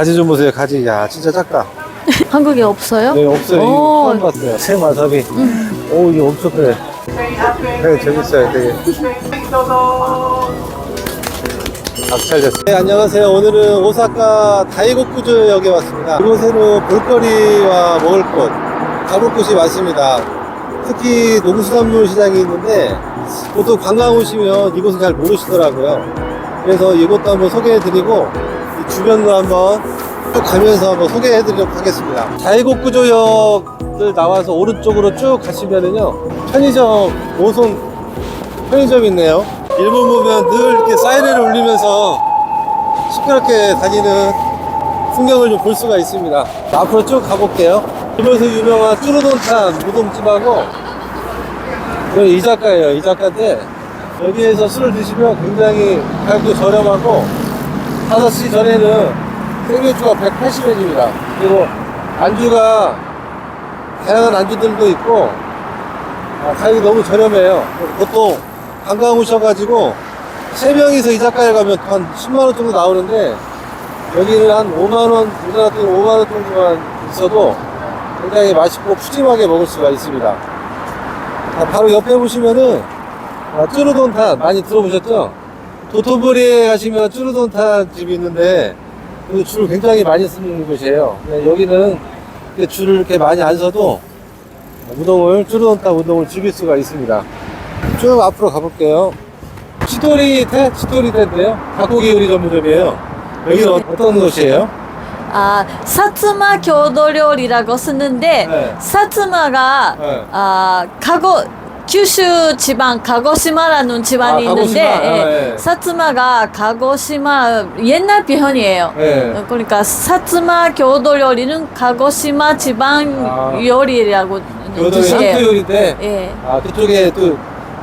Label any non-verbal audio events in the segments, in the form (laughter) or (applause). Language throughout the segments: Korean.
가지 좀 보세요, 가지. 야, 진짜 작다. (laughs) 한국에 없어요? 네, 없어요. 이거 오. 처음 봤어요. 생와사비. 오, 이거 엄청 크네. 되게 재밌어요, 되게. 박잘 됐어요. 네, 안녕하세요. 오늘은 오사카 다이고쿠즈역에 왔습니다. 이곳에는 볼거리와 먹을 곳, 가볼 곳이 많습니다. 특히 농수산물 시장이 있는데 보통 관광 오시면 이곳을 잘 모르시더라고요. 그래서 이곳도 한번 소개해드리고 이 주변도 한번 쭉 가면서 한번 소개해드리도록 하겠습니다. 다이고쿠조역을 나와서 오른쪽으로 쭉 가시면은요 편의점 오송 편의점 있네요. 일본 보면 늘 이렇게 사이렌을 울리면서 시끄럽게 다니는 풍경을 좀 볼 수가 있습니다. 앞으로 쭉 가볼게요. 일본에서 유명한 쭈루돈탄 우동집하고 여기 이자카예요. 이자카인데 여기에서 술을 드시면 굉장히 가격도 저렴하고 5시 전에는 생맥주가 180엔입니다. 그리고 안주가 다양한 안주들도 있고 아, 가격이 너무 저렴해요. 보통 관광 오셔가지고 3명이서 이자카에 가면 한 10만원 정도 나오는데 여기는 한 5만원, 우리나라 같은 5만원 정도만 있어도 굉장히 맛있고 푸짐하게 먹을 수가 있습니다. 아, 바로 옆에 보시면은 아, 쭈루돈탄 많이 들어보셨죠? 도토브리에 가시면 쭈르돈탕 집이 있는데 그 줄을 굉장히 많이 쓰는 곳이에요. 여기는 줄을 이렇게 많이 안 써도 우동을 쭈르돈탕 우동을 즐길 수가 있습니다. 쭉 앞으로 가볼게요. 치토리테 치토리테인데요. 닭고기 요리 전문점이에요. 여기는 네. 어떤 곳이에요? 아, 사츠마 교도 요리라고 쓰는데 네. 사츠마가 네. 아, 가고 규슈 지방 가고시마라는 지방이 아, 있는데 가고시마. 아, 예, 네. 사츠마가 가고시마 옛날 표현이에요. 네. 그러니까 사츠마郷土 요리는 가고시마 지방 아. 요리라고 교도의 뜻이에요. 향토 요리인데 예. 아 그쪽에 또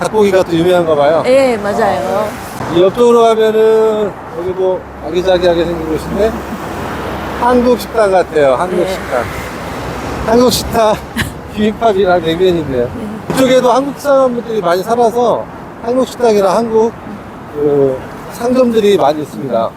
닭고기가 또 유명한가 봐요. 예, 맞아요. 이 옆쪽으로 가면은 여기 뭐 아기자기하게 생긴 곳인데 한국 식당 같아요. 한국 네. 식당. 한국 식당 (laughs) 비빔밥이랑 냉면인데요. 이쪽에도 한국 사람들이 많이 살아서 한국 식당이나 한국 그 상점들이 많이 있습니다.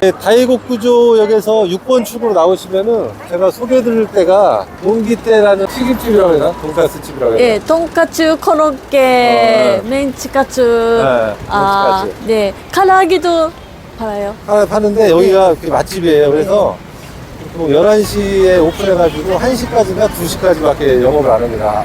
네, 다이곡 구조역에서 6번 출구로 나오시면은 제가 소개해드릴 때가 동기떼라는 튀김집이라고 해야 되나? 돈가스 집이라고 해야 되나? 예, 돈까츠, 코로케, 어. 멘치카츠, 네, 아, 멘치카츠. 네, 카라기도 팔아요. 하나 파는데 여기가 그 맛집이에요. 그래서 또 11시에 오픈해가지고 1시까지나 2시까지밖에 영업을 안 합니다.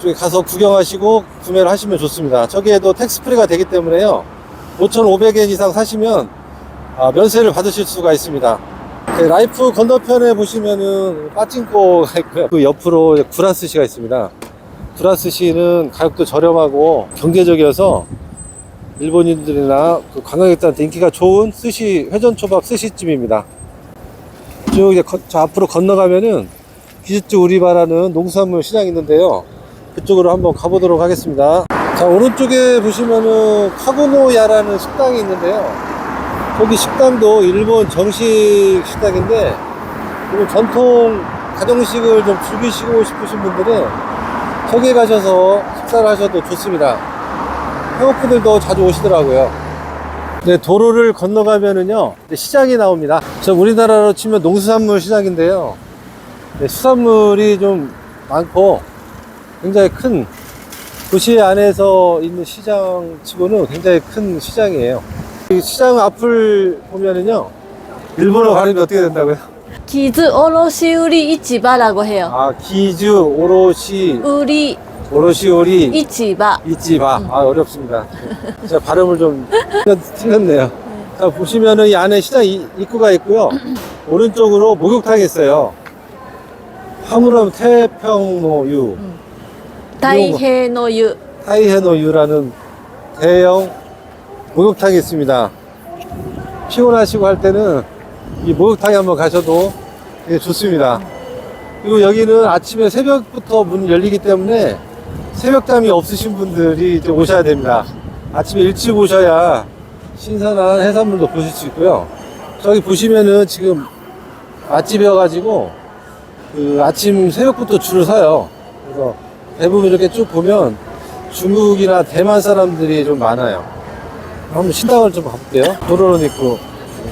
저기 가서 구경하시고 구매를 하시면 좋습니다. 저기에도 텍스프리가 되기 때문에요. 5,500엔 이상 사시면 아, 면세를 받으실 수가 있습니다. 네, 라이프 건너편에 보시면은 빠찡코가 있고요. 그 옆으로 구라스시가 있습니다. 구라스시는 가격도 저렴하고 경제적이어서 일본인들이나 그 관광객들한테 인기가 좋은 스시 회전초밥 스시집입니다. 쭉 이제 거- 저 앞으로 건너가면은 기즈츠 우리바라는 농수산물 시장이 있는데요. 그쪽으로 한번 가보도록 하겠습니다. 자 오른쪽에 보시면은 카고노야라는 식당이 있는데요. 거기 식당도 일본 정식 식당인데 그리고 전통 가정식을 좀 즐기시고 싶으신 분들은 저기에 가셔서 식사를 하셔도 좋습니다. 한국분들도 자주 오시더라고요. 네, 도로를 건너가면은요, 시장이 나옵니다. 저 우리나라로 치면 농수산물 시장인데요. 네, 수산물이 좀 많고 굉장히 큰 도시 안에서 있는 시장 치고는 굉장히 큰 시장이에요. 이 시장 앞을 보면은요, 일본어 발음이 어떻게 된다고요? 기즈 오로시 우리 이치바라고 해요. 아, 기즈, 오로시, 우리 오로시, 오리, 이치바. 이찌바. 아, 어렵습니다. 제가 발음을 좀 틀렸네요. 자, 보시면은 이 안에 시장 이- 입구가 있고요. (clears throat) 오른쪽으로 목욕탕이 있어요. 화물함 태평로유, 다이헤노유. 타이헤노유라는 대형 목욕탕이 있습니다. 피곤하시고 할 때는 이 목욕탕에 한번 가셔도 되게 좋습니다. 그리고 여기는 아침에 새벽부터 문 열리기 때문에 새벽잠이 없으신 분들이 이제 오셔야 됩니다. 아침에 일찍 오셔야 신선한 해산물도 보실 수 있고요. 저기 보시면은 지금 맛집이어가지고 그 아침 새벽부터 줄을 서요. 그래서 대부분 이렇게 쭉 보면 중국이나 대만 사람들이 좀 많아요. 한번 신당을 좀 가볼게요. 도로로 있고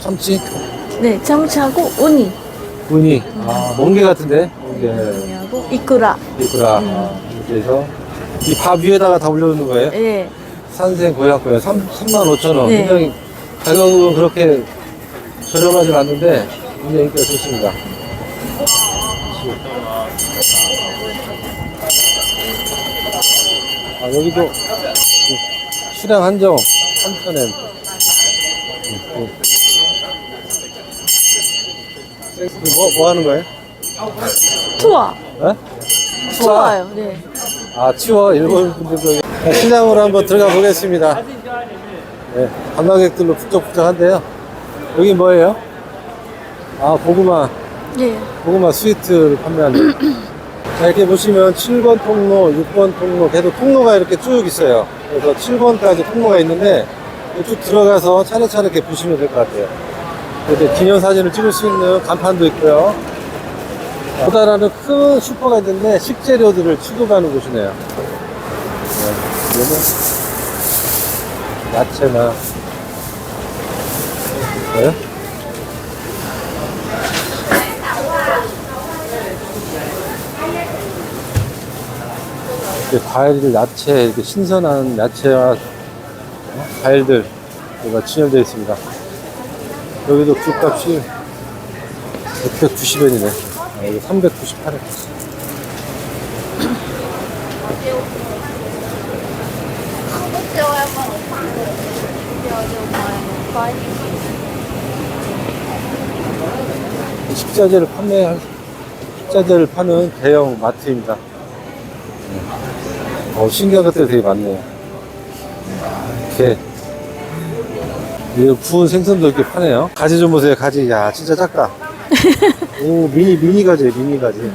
참치, 네, 참치하고 우니. 우니, 아 멍게 같은데 멍게, 우니하고 이쿠라. 이구라. 아, 이렇게 해서 이 밥 위에다가 다 올려놓는 거예요. 예. 산생 고약고요. 3, 3만 5천 원. 네. 굉장히 가격은 그렇게 저렴하진 않는데 굉장히 인기가 좋습니다. 아, 여기도 수량 한정 3,000엔. 뭐, 뭐 하는 거예요? 투어. 어? 투어 요. 네. 아, 치워. 일본 분들도. 여기. 시장으로 한번 들어가 보겠습니다. 네, 관광객들로 북적북적한데요. 여기 뭐예요? 아, 고구마. 예. 고구마 스위트를 판매하는. 자, 이렇게 보시면 7번 통로, 6번 통로, 계속 통로가 이렇게 쭉 있어요. 그래서 7번까지 통로가 있는데, 쭉 들어가서 차례차례 이렇게 보시면 될 것 같아요. 이렇게 기념사진을 찍을 수 있는 간판도 있고요. 보다라는 큰 슈퍼가 있는데, 식재료들을 취급하는 곳이네요. 네, 얘는 야채나, 네? 이렇게 과일, 야채, 이렇게 신선한 야채와 어? 과일들, 가 진열되어 있습니다. 여기도 귤값이 690원이네. 아, 여기 398원. 식자재를 판매할, 식자재를 파는 대형 마트입니다. 어, 신기한 것들이 되게 많네요. 이렇게, 이 구운 생선도 이렇게 파네요. 가지 좀 보세요, 가지. 야, 진짜 작다. (laughs) 오, 미니, 미니 가지, 미니 가지.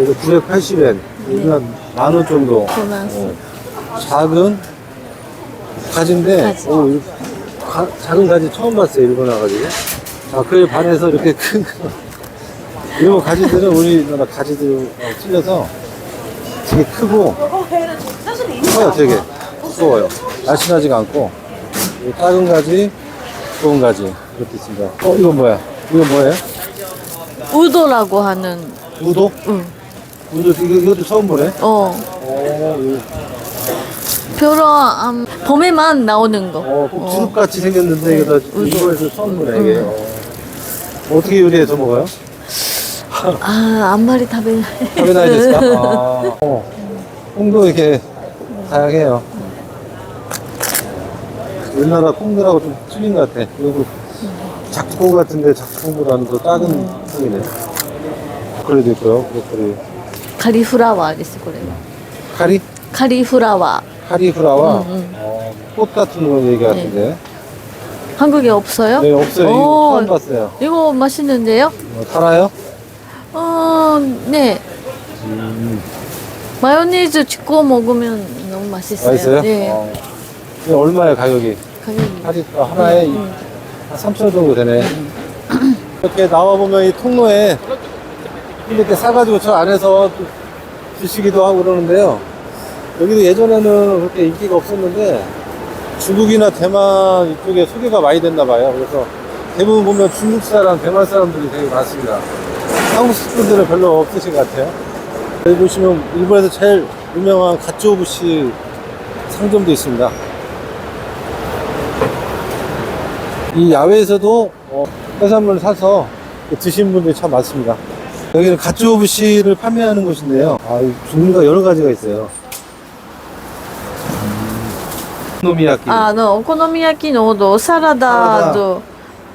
이거 980엔. 이거 한만원 정도. 보너스. 어, 작은 가지인데, 가지. 오, 이 가- 작은 가지 처음 봤어요, 일본 와가지고. 자, 그에 반해서 이렇게 큰, 거. (laughs) 일본 가지들은 우리나라 가지들하고 틀려서 되게 크고, 커요, 되게. 두꺼워요. 날씬하지가 않고, 이 작은 가지, 좋은 가지, 이렇게 있습니다. 어, 이건 뭐야? 이건 뭐예요? 우도라고 하는. 우도? 응. 우도, 이거, 이것도 처음 보네? 어. 어, 이거, 별로 안, 봄에만 나오는 거. 어, 꼭 주룩같이 생겼는데, 이거 다 우도. 일본에서 처음 보네, 이게. 어. 어떻게 요리해서 먹어요? 아, 안말이 다베. 카베나이 데스까? 아, (laughs) 어. 콩도 이렇게 다양해요. 우리나라 콩들하고 좀 틀린 것 같아. 그리고 작콩 같은데 작콩보다는 더 작은 콩이네. 브로콜리도 있고요, 브로콜리. 카리플라워 ですこれは 카리? 카리플라워 카리프라와 음, 음. 어, 꽃 같은 그런 얘기 같은데. 한국에 없어요? 네, 없어요. 이거 오, 처음 봤어요. 이거 맛있는데요? 어, 살아요? 어, 네. 음, 마요네즈 찍고 먹으면 너무 맛있어요. 맛있어요? 네. 어. 얼마예요, 가격이? 가격이. 카리프라 하나에 음. 한 3천 정도 되네. 이렇게 나와 보면 이 통로에 이렇게 사가지고 저 안에서 또 드시기도 하고 그러는데요. 여기도 예전에는 그렇게 인기가 없었는데 중국이나 대만 이쪽에 소개가 많이 됐나 봐요. 그래서 대부분 보면 중국 사람, 대만 사람들이 되게 많습니다. 한국 분들은 별로 없으신 것 같아요. 여기 보시면 일본에서 제일 유명한 가츠오부시 상점도 있습니다. 이 야외에서도 어, 해산물을 사서 드신 분들이 참 많습니다. 여기는 가츠오부시를 판매하는 곳인데요. 아, 종류가 여러 가지가 있어요. 오코노미야끼. 아, 네, 오코노미야끼노도 사라다도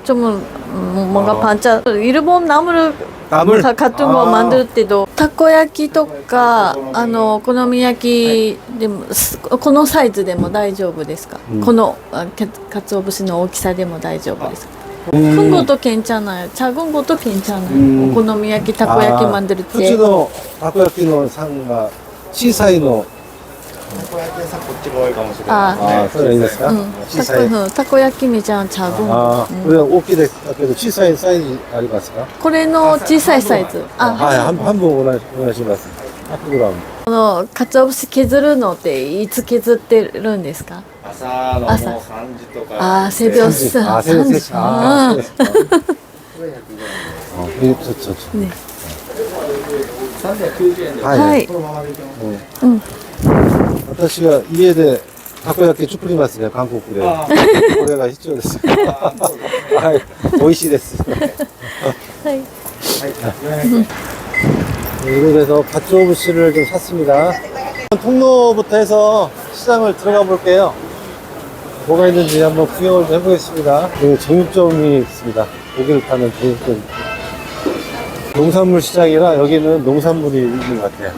좀 음, 뭔가 아. 반짝. 일본 나무를 나물? 가- 같은 거 아. 만들 때도 타코야키 とかあのお好み焼きでもすこのサイズでも大丈夫ですか、うんこのあか鰹節の大きさでも大丈夫ですか 음. 큰 것도 괜찮아요 작은 것도 괜찮아요 음. お好み焼きたこ焼き 만들 普 때 通のたこ焼きのさんが小さいの、 たこ焼き屋さんこっちが多いかもしれないですね。あ、それいいですか？うん、小さい。たこ、たこ焼きみちゃん、ちゃん。これは大きいですけど、小さいサイズありますか？これの小さいサイズ。あ、はい、半分お願い、お願いします。100グラム。この鰹節削るのっていつ削ってるんですか？朝のもう3時とか。あ、背拍子さん。あ、背拍子さん。ああ、ね、390円で、はい、このままでいきます。うん、うん私が家でたこ焼き作りますね、韓国で。これが必要です。はい、美味しいです。はい。 (laughs) 이곳에서 갓조부시를 좀 샀습니다. 통로부터 해서 시장을 들어가 볼게요. 뭐가 있는지 한번 구경을 좀 해보겠습니다. 여기 정육점이 있습니다. 고기를 파는 정육점. 농산물 시장이라 여기는 농산물이 있는 것 같아요.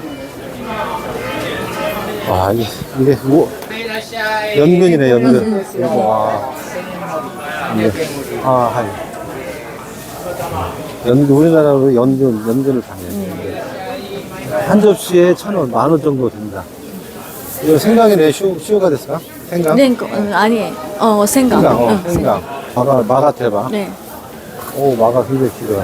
와, 이게, 이게 뭐, 연근이네, 연근. 와. 네. 아, 아 하이. 연근, 우리나라로 연근, 연근을 파네요. 한 접시에 천 원, 만 원 정도 됩니다. 이거 생강이네, 쇼, 쇼가 됐을까? 생강? 네, 그, 음, 아니, 어, 생강. 생강, 어, 응, 생강. 마가, 마가 대박. 네. 오, 마가 굉장히 길어.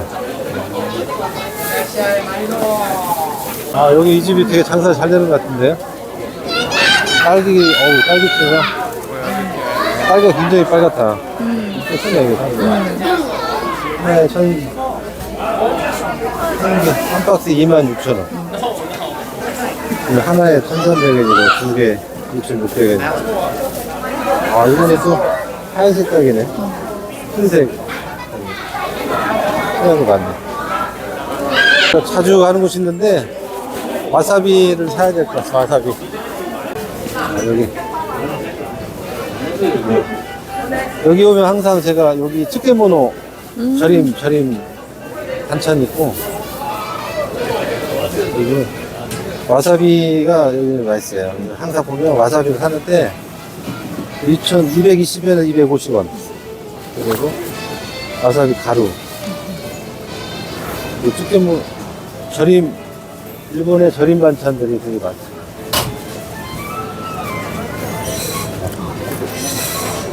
아, 여기 이 집이 되게 장사 잘 되는 것 같은데요? 딸기, 어우, 딸기채가. 딸기가 굉장히 빨갛다. 음. 크네, 이게 딸기. 하나에 천, 한, 박스 26,000원. 하나에 1,300원이고, 두 개, 6,600원. 아, 이번에 또 하얀색 딸기네. 흰색. 하얀 거 같네. 자주 가는 곳이 있는데, 와사비를 사야 될 것 같아, 와사비. 아, 여기. 여기 오면 항상 제가 여기 츠케모노 절임, 절임 반찬 있고, 그리고 와사비가 여기 맛있어요. 항상 보면 와사비를 사는데, 2,220원에 250원. 그리고 와사비 가루. 이 쭈깨무 절임, 일본의 절임 반찬들이 되게 많죠.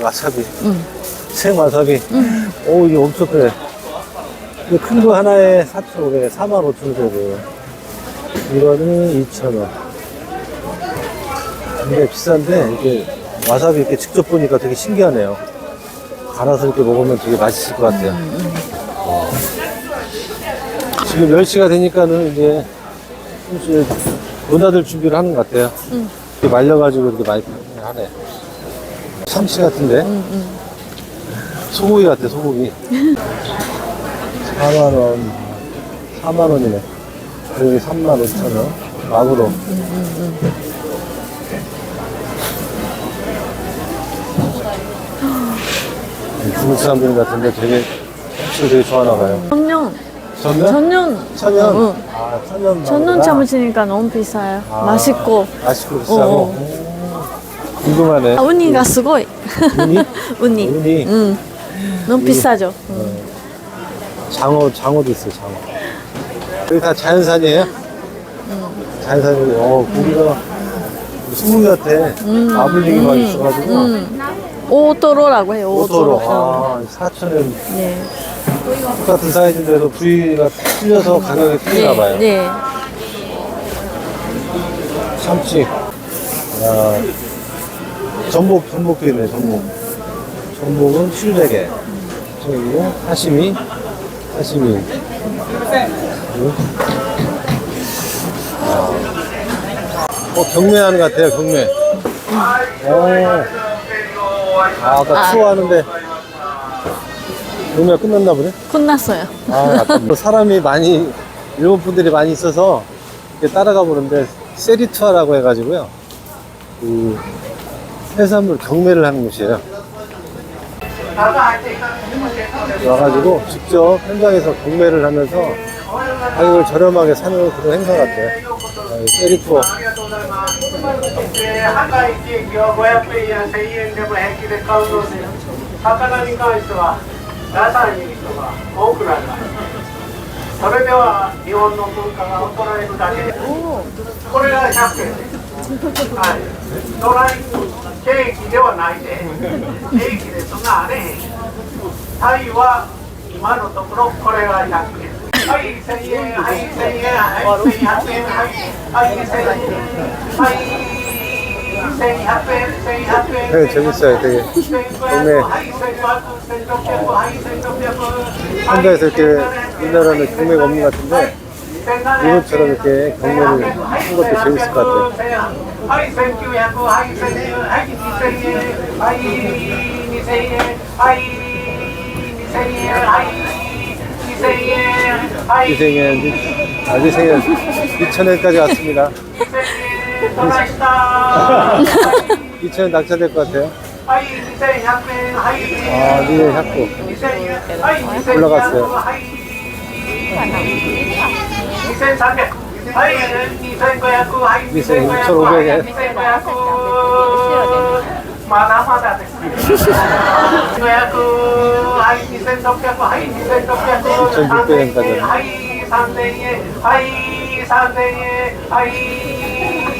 와, 와사비. 응. 생 와사비. 오, 이게 엄청 크네. 큰 거 하나에 4,500원, 45,000원. 이거는 2,000원. 근데 비싼데, 이게 와사비 이렇게 직접 보니까 되게 신기하네요. 갈아서 이렇게 먹으면 되게 맛있을 것 같아요. 어. 지금 10시가 되니까는 이제 슬슬 문 닫을 준비를 하는 것 같아요. 응. 이렇게 말려가지고 이렇게 많이 하네. 참치 같은데? 소고기 같아, 소고기. 4만원, 4만원이네. 여기 3만 5천원. 마구로. 중국 사람들 같은데 되게 참치를 되게 좋아하나 봐요. 천년. 전면? 천년. 천연? 응. 아, 천연. 마구라. 참으시니까 너무 비싸요. 아, 맛있고. 맛있고 비싸고. 어. 오, 궁금하네. 아, 우니가 쓰고. 우니? 우니. 우니. 응. 너무 우니. 비싸죠. 응. 장어, 장어도 있어요, 장어. 여기 다 자연산이에요? 응. 자연산이고, 어, 고기가 수분 같아. 음. 아블링이 막 음. 있어가지고. 음. 오토로라고 해요, 오토로. 오토로. 아, 사천엔. 네. 똑같은 사이즈인데도 부위가 틀려서 가격이 틀리나봐요. 네, 네. 참치. 야. 전복, 전복도 있네, 전복. 전복은 700에. 그리고 사시미, 사시미. 그리고, 아. 어, 경매하는 것 같아요, 경매. 오. 아, 아까 아. 투어하는데. 경매가 끝났나 보네? 끝났어요. 아, 아깝네. (laughs) 사람이 많이, 일본 분들이 많이 있어서 이렇게 따라가 보는데, 세리투어라고 해가지고요. 그, 해산물 경매를 하는 곳이에요. 와가지고 직접 현장에서 경매를 하면서 가격을 저렴하게 사는 그런 행사 같아요. 아, 이 세리투어. はい、ドライケーキではないで、ケーキでんあれへん。タイは今のところこれが100円。はい、1000円、はい、1000円、はい、1100円、はい、はい、1000円、はい、1100円、1100円。 이것처럼 이렇게 경매를 하는 것도 재밌을 것 같아요. 이생에 아, 이생에 2천엔까지 왔습니다. 2천엔 낙찰될 것 같아요. 아, 니네 네, 잡고 올라갔어요. はい、2500、はい、2500、はい、2500、まだまだです。2500、はい、2600、はい、2600、300円、はい、3000円、はい、3000円、はい、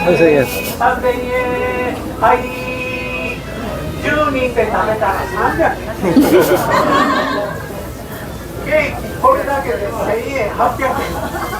3000円、3000円、はい、10人で食べたら300円。(laughs) これだけで1800円。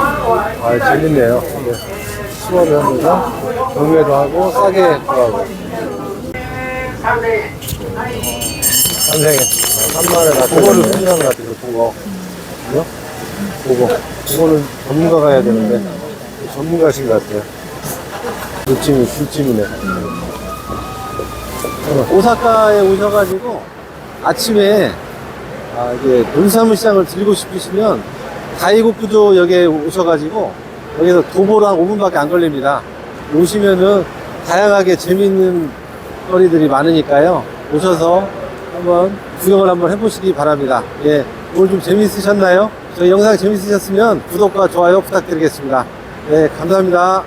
아, 재밌네요. 네. 수업을 하면서 경매도 하고 싸게 구하고. 삼생에 아, 3만원 같은 그거를 수리하는 것 같아요. 그거. 그죠? 그거. 그거는 전문가가 해야 되는데 전문가신 것 같아요. 술찜이 술찜이네. 음. 오사카에 오셔가지고 아침에 아, 이게 돈사무시장을 들고 싶으시면 다이고쿠조역에 오셔가지고, 여기서 도보로 한 5분밖에 안 걸립니다. 오시면은, 다양하게 재밌는 거리들이 많으니까요. 오셔서 한번 구경을 한번 해보시기 바랍니다. 예, 오늘 좀 재밌으셨나요? 저희 영상 재밌으셨으면 구독과 좋아요 부탁드리겠습니다. 네, 감사합니다.